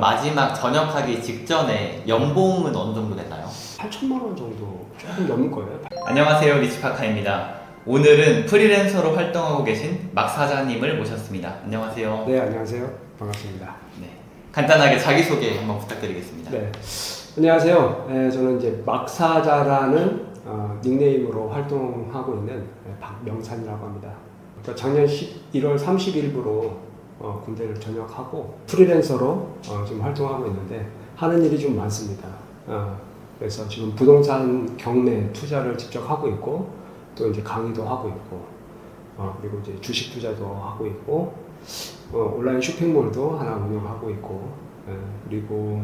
마지막 전역하기 직전에 연봉은 어느 정도 됐나요? 8천만 원 정도 조금 넘을 거예요. 안녕하세요 리치파카입니다. 오늘은 프리랜서로 활동하고 계신 막 사장님을 모셨습니다. 안녕하세요. 네, 안녕하세요. 반갑습니다. 네. 간단하게 자기소개 한번 부탁드리겠습니다. 네, 안녕하세요. 네, 저는 이제 막사자라는 어, 닉네임으로 활동하고 있는 네, 박명산이라고 합니다. 작년 11월 30일부로 어, 군대를 전역하고 프리랜서로 어, 지금 활동하고 있는데 하는 일이 좀 많습니다. 어, 그래서 지금 부동산 경매 투자를 직접 하고 있고 또 이제 강의도 하고 있고 어, 그리고 이제 주식 투자도 하고 있고 어, 온라인 쇼핑몰도 하나 운영하고 있고 예, 그리고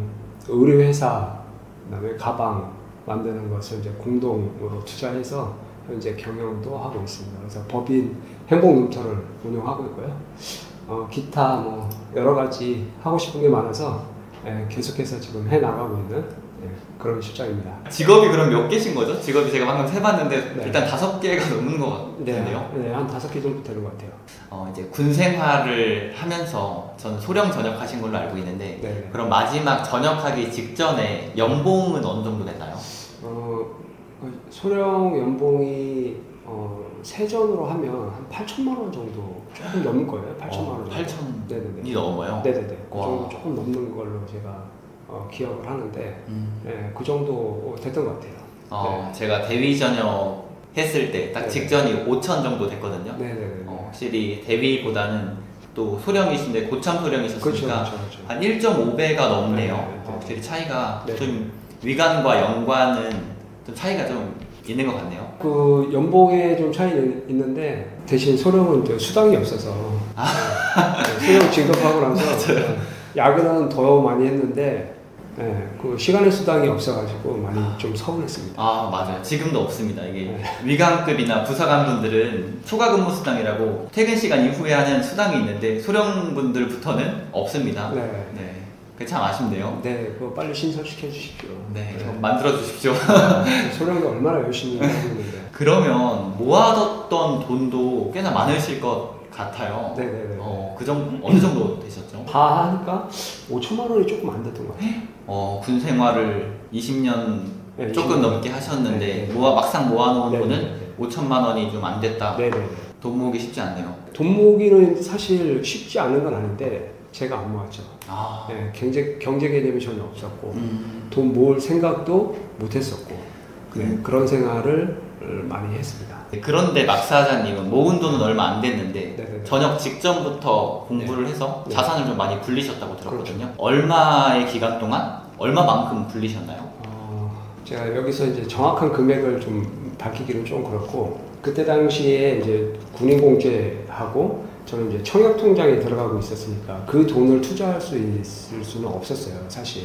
의류회사 그다음에 가방 만드는 것을 이제 공동으로 투자해서 현재 경영도 하고 있습니다. 그래서 법인 행복쉼터를 운영하고 있고요. 어, 기타 뭐 여러 가지 하고 싶은 게 많아서 예, 계속해서 지금 해 나가고 있는 예, 그런 실장입니다. 직업이 그럼 몇 개신 거죠? 직업이 제가 방금 세봤는데 네. 일단 다섯 개가 넘는 것 네, 같은데요. 네, 한 다섯 개 정도 되는 것 같아요. 어, 이제 군 생활을 하면서 저는 소령 전역하신 걸로 알고 있는데 네. 그럼 마지막 전역하기 직전에 연봉은 어느 정도 됐나요? 어, 소령 연봉이 어, 세전으로 하면 한 8천만 원 정도 조금 넘을 거예요. 8천만 원. 정도. 8천이 네네네. 넘어요? 네네네. 그 와. 정도 조금 넘는 걸로 제가 어, 기억을 하는데, 음. 네, 그 정도 됐던 것 같아요. 어, 제가 대위 전역 했을 때딱 네. 직전이 5천 정도 됐거든요. 네네네. 어, 확실히 대위보다는 또 소령이신데 고참 그렇죠, 소령이셨으니까 그렇죠, 그렇죠. 한 1.5배가 넘네요. 네, 네, 어, 네. 확실히 차이가 네. 좀 위관과 연관은 좀 차이가 좀 있는 것 같네요. 그 연봉에 좀 차이는 있는데 대신 소령은 이제 수당이 없어서 네, 소령 진급하고 나서 네, 야근은 더 많이 했는데 네, 그 시간의 수당이 없어가지고 많이 좀 서운했습니다. 아 맞아요. 지금도 없습니다. 이게 네. 위관급이나 부사관분들은 초과 근무 수당이라고 퇴근 시간 이후에 하는 수당이 있는데 소령분들부터는 없습니다. 네, 네, 그게 참 아쉽네요. 네, 그거 빨리 신설시켜 주십시오. 네, 좀 만들어 주십시오. 소령도 얼마나 열심히 하고 있는데. 그러면 모아뒀던 돈도 꽤나 많으실 것 같아요. 네 네 네. 어, 그 정도 어느 정도 되셨죠? 다 하니까 5천만 원이 조금 안 됐던 것 같아요. 어, 군 생활을 20년 네, 조금 20년. 넘게 하셨는데 네, 네. 모아 막상 모아놓은 네, 돈은 네, 네. 5천만 원이 좀 안 됐다. 네 네 네. 돈 모으기 쉽지 않네요. 돈 모으기는 사실 쉽지 않은 건 아닌데 제가 안 모았죠. 아, 네, 경제 경제 개념이 전혀 없었고 음, 돈 모을 생각도 못 했었고 네, 음. 그런 생활을 많이 했습니다. 네, 그런데 막사장님은 모은 돈은 얼마 안 됐는데 네네네. 전역 직전부터 공부를 해서 네. 자산을 좀 많이 불리셨다고 들었거든요. 얼마의 기간 동안 얼마만큼 불리셨나요? 어, 제가 여기서 이제 정확한 금액을 좀 밝히기는 좀 그렇고 그때 당시에 이제 군인 공제하고 저는 이제 청약 통장에 들어가고 있었으니까 그 돈을 투자할 수 있을 수는 없었어요 사실.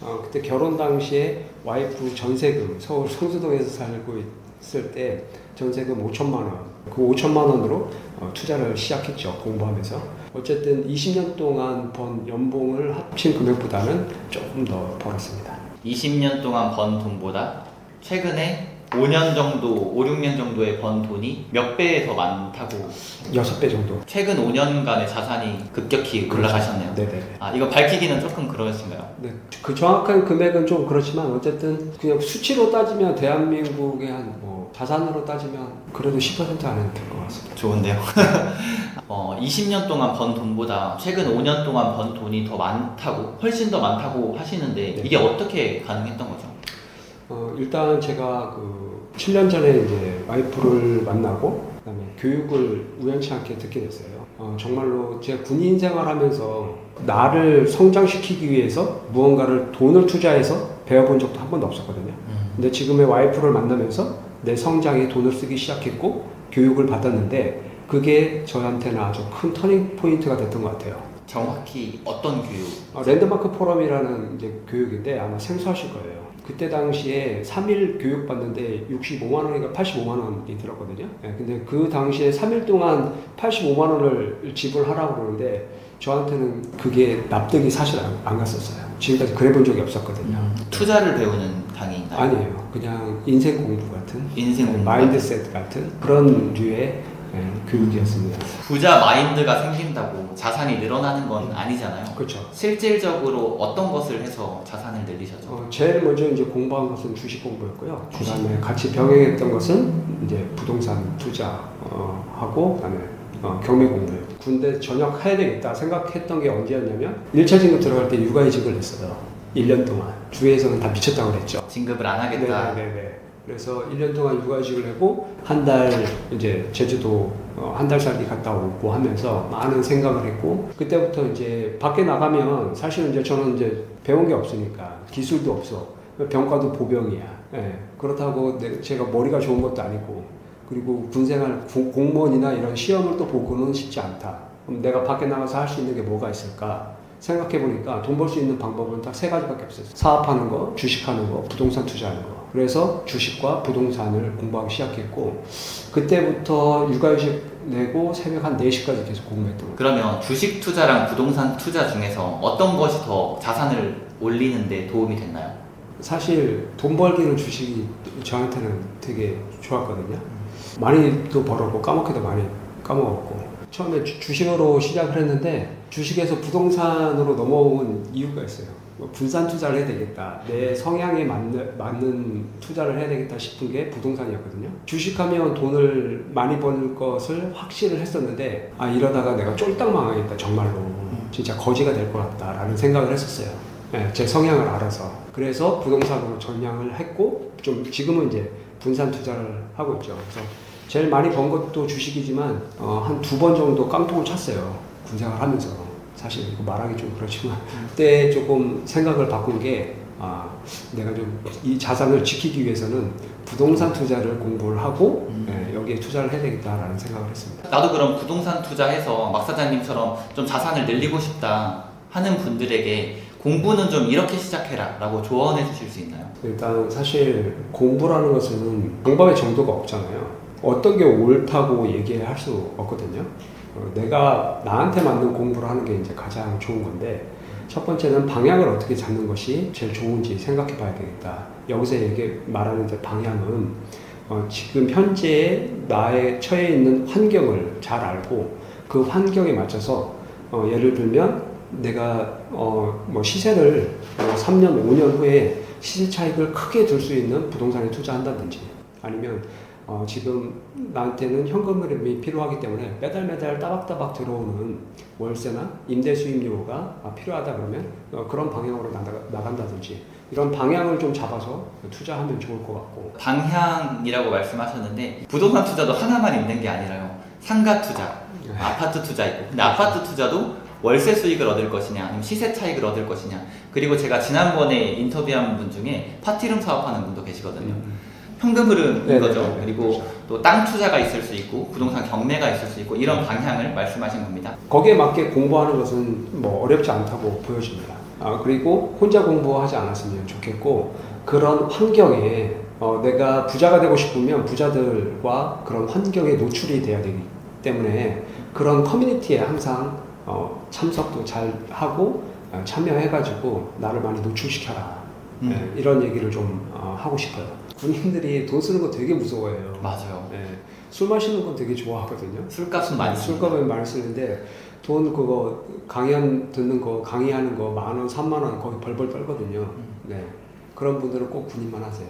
어, 그때 결혼 당시에 와이프 전세금 서울 성수동에서 살고 있을 때 전세금 5천만 원 그 5천만 원으로 어, 투자를 시작했죠 공부하면서. 어쨌든 20년 동안 번 연봉을 합친 금액보다는 조금 더 벌었습니다. 20년 동안 번 돈보다 최근에 5년 정도, 5, 6년 정도에 번 돈이 몇배더 많다고 여섯 배 정도. 최근 5년간의 자산이 급격히 올라가셨네요. 네네. 아, 이거 밝히기는 조금 그러신가요? 네. 그 정확한 금액은 좀 그렇지만 어쨌든 그냥 수치로 따지면 대한민국의 한뭐 자산으로 따지면 그래도 10% 안에 들것 같습니다. 좋은데요. 어, 20년 동안 번 돈보다 최근 5년 동안 번 돈이 더 많다고, 훨씬 더 많다고 하시는데 네. 이게 어떻게 가능했던 거죠? 어, 일단 제가 그 7년 전에 이제 와이프를 만나고 그다음에 교육을 우연치 않게 듣게 됐어요. 어, 정말로 제가 군인 생활하면서 나를 성장시키기 위해서 무언가를 돈을 투자해서 배워본 적도 한 번도 없었거든요. 근데 지금의 와이프를 만나면서 내 성장에 돈을 쓰기 시작했고 교육을 받았는데 그게 저한테는 아주 큰 터닝 포인트가 됐던 것 같아요. 정확히 어떤 교육? 어, 랜드마크 포럼이라는 이제 교육인데 아마 생소하실 거예요. 그때 당시에 3일 교육 받는데 65만 원인가 85만 원이 들었거든요. 예, 근데 그 당시에 3일 동안 85만 원을 지불하라고 그러는데 저한테는 그게 납득이 사실 안, 안 갔었어요. 지금까지 그래 본 적이 없었거든요. 투자를 배우는 강의인가요? 아니에요. 그냥 인생 공부 같은 인생 공부 마인드셋 같은 그런 류의 예, 교육이었습니다. 부자 마인드가 생긴다고 자산이 늘어나는 건 아니잖아요. 그렇죠. 실질적으로 어떤 것을 해서 자산을 늘리셨죠? 어, 제일 먼저 이제 공부한 것은 주식 공부였고요. 그다음에 같이 병행했던 것은 이제 부동산 투자 어, 하고 그다음에 어, 경매 공부예요. 군대 전역해야 되겠다 생각했던 게 언제였냐면 1차 진급 들어갈 때 육아이직을 했어요. 1년 동안 주위에서는 다 미쳤다고 그랬죠. 진급을 안 하겠다. 네네네. 그래서 1년 동안 육아휴직을 하고 한 달 이제 제주도 어, 한달 살기 갔다 오고 하면서 많은 생각을 했고 그때부터 이제 밖에 나가면 사실은 이제 저는 이제 배운 게 없으니까 기술도 없어 병과도 보병이야. 예. 그렇다고 내- 제가 머리가 좋은 것도 아니고 그리고 군생활 구- 공무원이나 이런 시험을 또 보고는 쉽지 않다. 그럼 내가 밖에 나가서 할 수 있는 게 뭐가 있을까? 생각해 보니까 돈 벌 수 있는 방법은 딱 세 가지밖에 없었어요. 사업하는 거, 주식하는 거, 부동산 투자하는 거. 그래서 주식과 부동산을 공부하기 시작했고 그때부터 육아휴직 내고 새벽 한 4시까지 계속 공부했던 거예요. 그러면 주식 투자랑 부동산 투자 중에서 어떤 것이 더 자산을 올리는데 도움이 됐나요? 사실 돈 벌기는 주식이 저한테는 되게 좋았거든요. 많이 또 벌었고 까먹기도 많이 까먹었고 처음에 주, 주식으로 시작을 했는데 주식에서 부동산으로 넘어온 이유가 있어요. 뭐 분산 투자를 해야 되겠다. 내 성향에 맞는, 맞는 투자를 해야 되겠다 싶은 게 부동산이었거든요. 주식하면 돈을 많이 버는 것을 확신을 했었는데 아 이러다가 내가 쫄딱 망하겠다 정말로 진짜 거지가 될 것 같다라는 생각을 했었어요. 네, 제 성향을 알아서 그래서 부동산으로 전향을 했고 좀 지금은 이제 분산 투자를 하고 있죠. 그래서 제일 많이 번 것도 주식이지만 어, 한 두 번 정도 깡통을 찼어요. 군생활 하면서 사실 이거 말하기 좀 그렇지만 그때 조금 생각을 바꾼 게 아, 내가 좀 이 자산을 지키기 위해서는 부동산 투자를 공부를 하고 음. 예, 여기에 투자를 해야 되겠다라는 생각을 했습니다. 나도 그럼 부동산 투자해서 막 사장님처럼 좀 자산을 늘리고 싶다 하는 분들에게 공부는 좀 이렇게 시작해라 라고 조언해 주실 수 있나요? 일단 사실 공부라는 것은 방법의 정도가 없잖아요. 어떤 게 옳다고 얘기할 수 없거든요. 어, 내가 나한테 맞는 공부를 하는 게 이제 가장 좋은 건데 첫 번째는 방향을 어떻게 잡는 것이 제일 좋은지 생각해 봐야 되겠다. 여기서 얘기 말하는 이제 방향은 어, 지금 현재 나의 처해 있는 환경을 잘 알고 그 환경에 맞춰서 어, 예를 들면 내가 어, 뭐 시세를 어, 3년, 5년 후에 시세 차익을 크게 들 수 있는 부동산에 투자한다든지 아니면 어, 지금 나한테는 현금 흐름이 필요하기 때문에 매달 매달 따박따박 들어오는 월세나 임대 수입료가 아, 필요하다 그러면 어, 그런 방향으로 나간다든지 이런 방향을 좀 잡아서 투자하면 좋을 것 같고. 방향이라고 말씀하셨는데 부동산 투자도 하나만 있는 게 아니라요. 상가 투자, 아파트 투자 있고. 근데 아파트 투자도 월세 수익을 얻을 것이냐 아니면 시세 차익을 얻을 것이냐. 그리고 제가 지난번에 인터뷰한 분 중에 파티룸 사업하는 분도 계시거든요. 현금 흐름인 네네네. 거죠. 그리고 또 땅 투자가 있을 수 있고 부동산 경매가 있을 수 있고 이런 방향을 말씀하신 겁니다. 거기에 맞게 공부하는 것은 뭐 어렵지 않다고 보여집니다. 아, 그리고 혼자 공부하지 않았으면 좋겠고 그런 환경에 어, 내가 부자가 되고 싶으면 부자들과 그런 환경에 노출이 돼야 되기 때문에 그런 커뮤니티에 항상 어, 참석도 잘 하고 어, 참여해가지고 나를 많이 노출시켜라 음. 네, 이런 얘기를 좀 어, 하고 싶어요. 군인들이 돈 쓰는 거 되게 무서워해요. 맞아요. 네, 술 마시는 건 되게 좋아하거든요. 술값은 많이 씁니다. 술값은 많이 쓰는데 돈 그거 강연 듣는 거 강의하는 거 만 원, 삼만 원 거의 벌벌 떨거든요. 음. 네. 그런 분들은 꼭 군인만 하세요.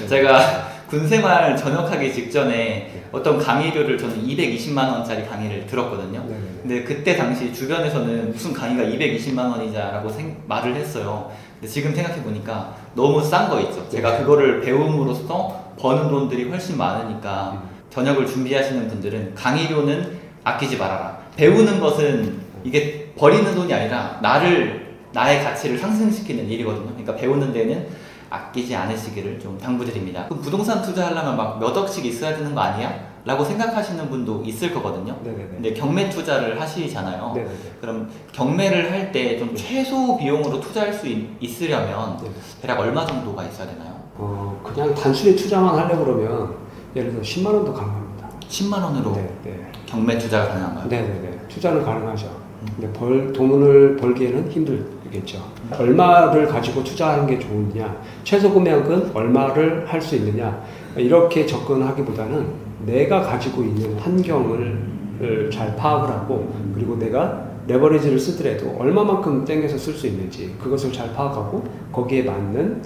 네. 제가 군 생활 전역하기 직전에 어떤 강의료를 저는 220만 원짜리 강의를 들었거든요. 네네네. 근데 그때 당시 주변에서는 무슨 강의가 220만 원이자라고 생- 말을 했어요. 근데 지금 생각해 보니까 너무 싼 거 있죠. 제가 네. 그거를 배움으로써 버는 돈들이 훨씬 많으니까 음. 전역을 준비하시는 분들은 강의료는 아끼지 말아라. 배우는 것은 이게 버리는 돈이 아니라 나를 나의 가치를 상승시키는 일이거든요. 그러니까 배우는 데는 아끼지 않으시기를 좀 당부드립니다. 그럼 부동산 투자하려면 막 몇 억씩 있어야 되는 거 아니야? 라고 생각하시는 분도 있을 거거든요. 네네네. 근데 경매 투자를 하시잖아요. 네네네. 그럼 경매를 할 때 좀 최소 비용으로 투자할 수 있, 있으려면 네. 대략 얼마 정도가 있어야 되나요? 어, 그냥 단순히 투자만 하려고 그러면 예를 들어 10만 원도 가능합니다. 10만 원으로 네, 네. 경매 투자가 가능한가요? 네네네. 투자는 가능하죠. 근데 벌 돈을 벌기에는 힘들 있겠죠. 얼마를 가지고 투자하는 게 좋으냐, 최소 금액은 얼마를 할 수 있느냐 이렇게 접근하기보다는 내가 가지고 있는 환경을 잘 파악을 하고 그리고 내가 레버리지를 쓰더라도 얼마만큼 땡겨서 쓸 수 있는지 그것을 잘 파악하고 거기에 맞는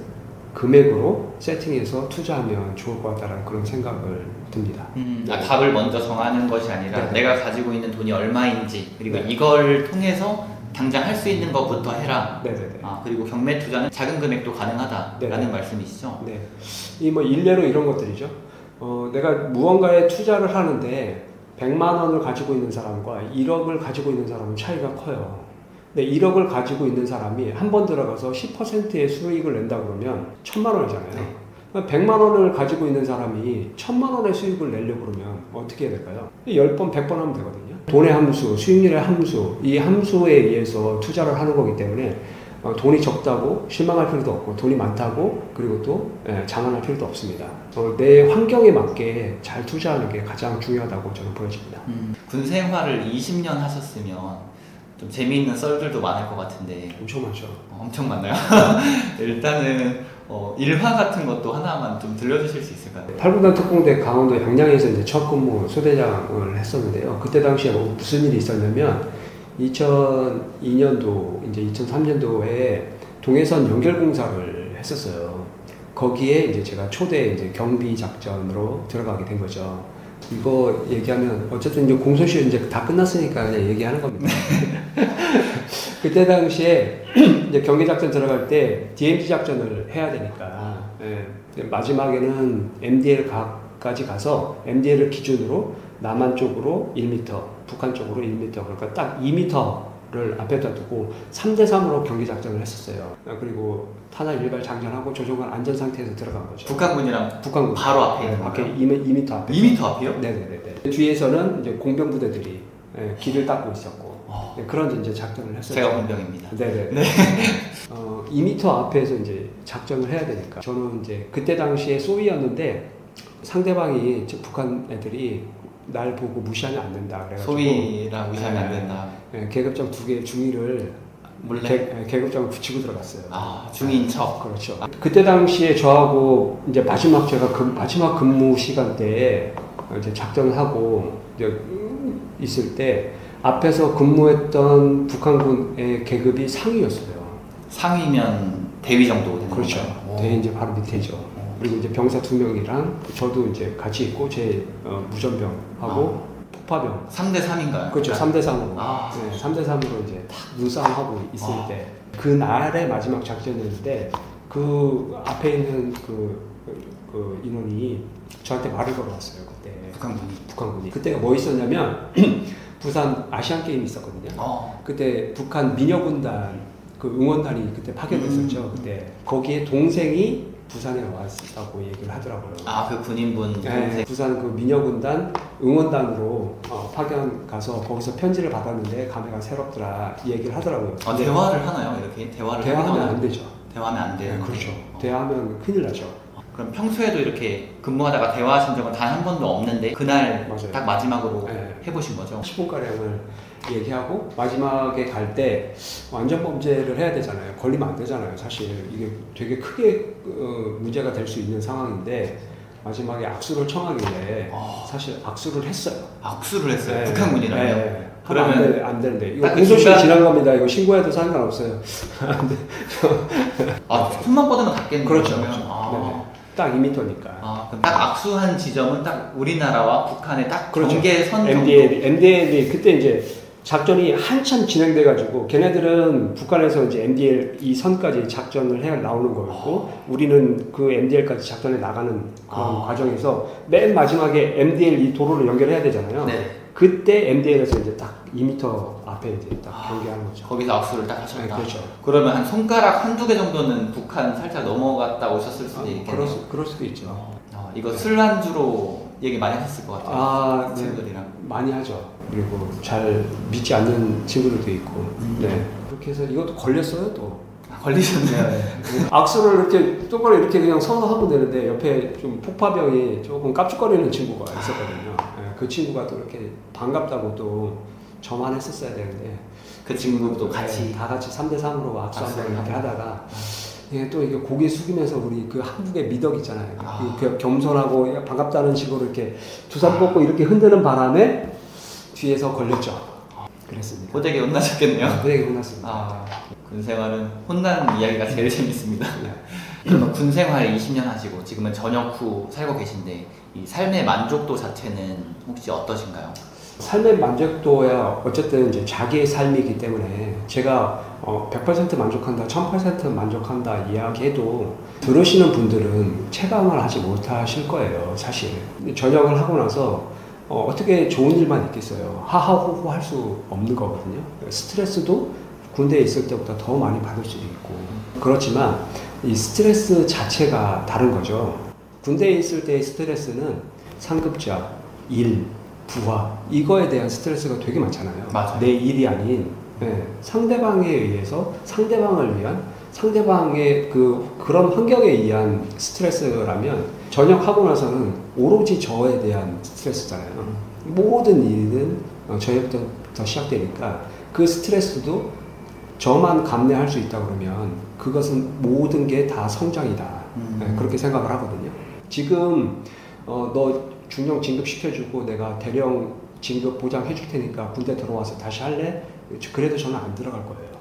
금액으로 세팅해서 투자하면 좋을 것 같다는 그런 생각을 듭니다. 음, 아, 값을 먼저 정하는 것이 아니라 네. 내가 가지고 있는 돈이 얼마인지 그리고 네. 이걸 통해서 당장 할 수 있는 것부터 해라. 네네네. 아, 그리고 경매 투자는 작은 금액도 가능하다라는 네. 말씀이시죠? 네. 이 뭐 일례로 이런 것들이죠. 어, 내가 무언가에 투자를 하는데 100만 원을 가지고 있는 사람과 1억을 가지고 있는 사람은 차이가 커요. 근데 1억을 가지고 있는 사람이 한 번 들어가서 10%의 수익을 낸다 그러면 1000만 원이잖아요. 네. 100만 원을 가지고 있는 사람이 1000만 원의 수익을 내려고 그러면 어떻게 해야 될까요? 10번, 100번 하면 되거든요. 돈의 함수, 수익률의 함수, 이 함수에 의해서 투자를 하는 거기 때문에 어, 돈이 적다고 실망할 필요도 없고 돈이 많다고 그리고 또 예, 자만할 필요도 없습니다. 어, 내 환경에 맞게 잘 투자하는 게 가장 중요하다고 저는 보여집니다. 음, 군 생활을 20년 하셨으면 좀 재미있는 썰들도 많을 것 같은데 엄청 많죠. 어, 엄청 많나요? 일단은 어, 일화 같은 것도 하나만 좀 들려주실 수 있을까요? 8군단 특공대 강원도 양양에서 이제 첫 근무 소대장을 했었는데요. 그때 당시에 뭐 무슨 일이 있었냐면 2002년도 이제 2003년도에 동해선 연결 공사를 했었어요. 거기에 이제 제가 초대 이제 경비 작전으로 들어가게 된 거죠. 이거 얘기하면 어쨌든 이제 공소시효 이제 다 끝났으니까 그냥 얘기하는 겁니다. 그때 당시에 이제 경기 작전 들어갈 때 DMZ 작전을 해야 되니까 예, 마지막에는 MDL까지 가서 MDL을 기준으로 남한 쪽으로 1m, 북한 쪽으로 1m 그러니까 딱 2m를 앞에다 두고 3대 3으로 경기 작전을 했었어요. 아, 그리고 탄화 일발 장전하고 조종관 안전 상태에서 들어간 거죠. 북한군이랑 북한군 바로 앞에 있는 네, 거예요? 2m, 2m 앞에 2m 앞이요? 네네네. 뒤에서는 이제 공병 부대들이 예, 길을 닦고 있었고 어, 네, 그런 이제 작전을 했었죠. 제가 본병입니다. 네네. 어, 2m 앞에서 이제 작전을 해야 되니까 저는 이제 그때 당시에 소위였는데 상대방이 즉 북한 애들이 날 보고 무시하면 안 된다 그래가지고 소위랑 무시하면 안 네. 된다. 예, 계급장 두개 중위를 몰래? 계, 예, 계급장을 붙이고 들어갔어요. 아, 중인 척. 그렇죠. 그때 당시에 저하고 이제 마지막 제가 그 마지막 근무 시간대에 이제 작전을 하고 이제 있을 때 앞에서 근무했던 북한군의 계급이 상위였어요. 상위면 대위 정도 되는 그렇죠. 건가요? 대 이제 바로 밑에죠. 그리고 이제 병사 두 명이랑 저도 이제 같이 있고 제 어, 무전병하고 폭파병. 3대 3인가요? 그렇죠. 3대 3으로. 아. 네, 3대 3으로 이제 탁 눈싸움하고 있을 아. 때 그날의 마지막 작전이었는데 그 앞에 있는 그, 그 인원이 저한테 말을 걸어왔어요. 그때 북한군이. 북한군이. 그때가 뭐 있었냐면 부산 아시안 게임이 있었거든요. 어, 그때 북한 미녀군단 그 응원단이 그때 파견됐었죠. 음. 그때 거기에 동생이 부산에 왔다고 얘기를 하더라고요. 아, 그 군인분 네. 부산 그 미녀군단 응원단으로 어, 파견 가서 거기서 편지를 받았는데 감회가 새롭더라 이 얘기를 하더라고요. 아, 대화를 하나요? 이렇게 대화를 대화하면 안? 되죠. 대화하면 안 돼요. 네, 그렇죠. 어. 대화하면 큰일 나죠. 그럼 평소에도 이렇게 근무하다가 대화하신 적은 단 한 번도 없는데 그날 맞아요. 딱 마지막으로 네. 해보신 거죠? 10분가량을 얘기하고 마지막에 갈때 완전 범죄를 해야 되잖아요. 걸리면 안 되잖아요. 사실 이게 되게 크게 어, 문제가 될 수 있는 상황인데 마지막에 악수를 청하길래 아, 사실 악수를 했어요. 악수를 했어요. 네. 북한군이랑요? 네. 그러면 안, 되, 안 되는데 이거 딱그 공소시효 순간- 지난 겁니다. 이거 신고해도 상관없어요. 아, 손만 뻗으면 닿겠네요. 그렇죠. 그러면. 딱 2m니까. 아, 그럼 딱 악수한 지점은 딱 우리나라와 북한의 딱 그렇죠. 경계선 정도. MDL, MDL이 그때 이제 작전이 한참 진행돼 가지고 걔네들은 북한에서 이제 MDL 이 선까지 작전을 해 나오는 거였고 우리는 그 MDL까지 작전에 나가는 그런 아. 과정에서 맨 마지막에 MDL 이 도로를 연결해야 되잖아요. 네. 그때 MDL에서 이제 딱 2m 앞에 이제 딱 아. 경계하는 거죠. 거기서 악수를 딱 네, 하셨다. 그렇죠. 그러면 한 손가락 한두 개 정도는 북한 살짝 넘어갔다 오셨을 수도 아, 있겠네요. 그럴, 수, 그럴 수도 있죠. 아, 이거 술 안주로 얘기 많이 하셨을 것 같아요. 아, 네. 친구들이랑. 많이 하죠. 그리고 잘 믿지 않는 친구들도 있고. 음. 네. 그렇게 해서 이것도 걸렸어요 또. 아, 걸리셨네요. 네. 악수를 이렇게 똑바로 이렇게 그냥 서서 하면 되는데 옆에 좀 폭파병이 조금 깝죽거리는 친구가 있었거든요. 네, 그 친구가 또 이렇게 반갑다고 또 저만 했었어야 되는데 그 친구도 같이 네, 다 같이 3대 3으로 악수 한번 이렇게. 하다가 예, 또 이게 고개 숙이면서 우리 그 한국의 미덕 있잖아요. 아. 겸손하고 반갑다는 식으로 이렇게 두손 뻗고 이렇게 흔드는 바람에 뒤에서 걸렸죠. 그랬습니다. 호되게 혼나셨겠네요. 그에게 혼났습니다. 아, 군 생활은 혼나는 이야기가 제일 재밌습니다. 네. 그러면 군 생활 20년 하시고 지금은 전역 후 살고 계신데 이 삶의 만족도 자체는 혹시 어떠신가요? 삶의 만족도야 어쨌든 이제 자기의 삶이기 때문에 제가 어, 100% 만족한다, 1000% 만족한다 이야기해도 들으시는 분들은 체감을 하지 못하실 거예요, 사실. 전역을 하고 나서 어, 떻게 좋은 일만 있겠어요. 하하호호 할 수 없는 거거든요. 스트레스도 군대에 있을 때보다 더 많이 받을 수도 있고. 그렇지만 이 스트레스 자체가 다른 거죠. 군대에 있을 때의 스트레스는 상급자, 일, 부하 이거에 대한 스트레스가 되게 많잖아요. 맞아요. 내 일이 아닌 네, 상대방에 의해서 상대방을 위한 상대방의 그 그런 환경에 의한 스트레스라면 전역하고 나서는 오로지 저에 대한 스트레스잖아요. 모든 일은 어, 저희부터 시작되니까 그 스트레스도 저만 감내할 수 있다 그러면 그것은 모든 게 다 성장이다. 음. 네, 그렇게 생각을 하거든요. 지금 어, 너 중령 진급 시켜주고 내가 대령 진급 보장해줄 테니까 군대 들어와서 다시 할래? 그래도 저는 안 들어갈 거예요.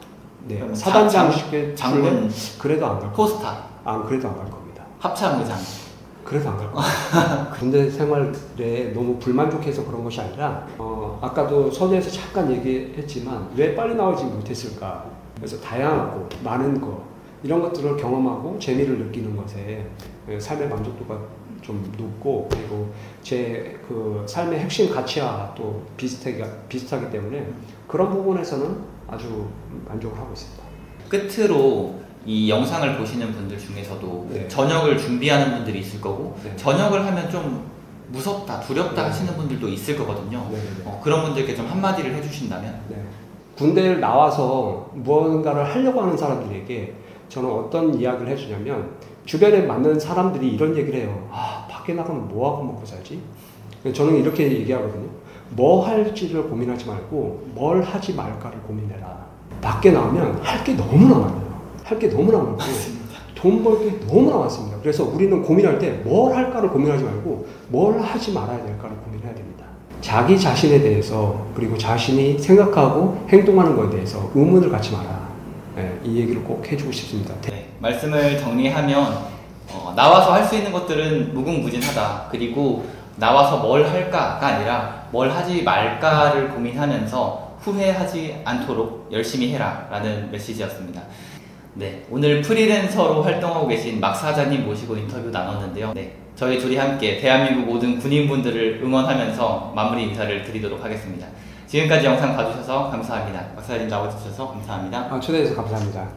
네, 사단장 장- 시켜 장군 그래도 안 갈 겁니다. 포스타 안 그래도 안 갈 겁니다. 합참 의장 그래도 안 갈 겁니다. 군대 생활에 너무 불만족해서 그런 것이 아니라 어, 아까도 서두에서 잠깐 얘기했지만 왜 빨리 나오지 못했을까? 그래서 다양하고 많은 거 이런 것들을 경험하고 재미를 느끼는 것에 예, 삶의 만족도가 좀 높고 그리고 제 그 삶의 핵심 가치와 또 비슷하기, 비슷하기 때문에 그런 부분에서는 아주 만족을 하고 있습니다. 끝으로 이 영상을 보시는 분들 중에서도 네. 전역을 준비하는 분들이 있을 거고 네. 전역을 하면 좀 무섭다, 두렵다 네. 하시는 분들도 있을 거거든요. 네네네. 어, 그런 분들께 좀 한마디를 해주신다면 네. 군대를 나와서 무언가를 하려고 하는 사람들에게 저는 어떤 이야기를 해주냐면 주변에 맞는 사람들이 이런 얘기를 해요. 아 밖에 나가면 뭐 하고 먹고 살지? 저는 이렇게 얘기하거든요. 뭐 할지를 고민하지 말고 뭘 하지 말까를 고민해라. 밖에 나오면 할 게 너무나 많아요. 할 게 너무나 많고 돈 벌 게 너무나 많습니다. 그래서 우리는 고민할 때 뭘 할까를 고민하지 말고 뭘 하지 말아야 될까를 고민해야 됩니다. 자기 자신에 대해서 그리고 자신이 생각하고 행동하는 것에 대해서 의문을 갖지 마라. 네, 이 얘기를 꼭 해주고 싶습니다. 네, 말씀을 정리하면 어, 나와서 할 수 있는 것들은 무궁무진하다. 그리고 나와서 뭘 할까가 아니라 뭘 하지 말까를 고민하면서 후회하지 않도록 열심히 해라 라는 메시지였습니다. 네, 오늘 프리랜서로 활동하고 계신 막 사장님 모시고 인터뷰 나눴는데요. 네, 저희 둘이 함께 대한민국 모든 군인분들을 응원하면서 마무리 인사를 드리도록 하겠습니다. 지금까지 영상 봐주셔서 감사합니다. 막 사장님 나와주셔서 감사합니다. 아, 초대해서 감사합니다.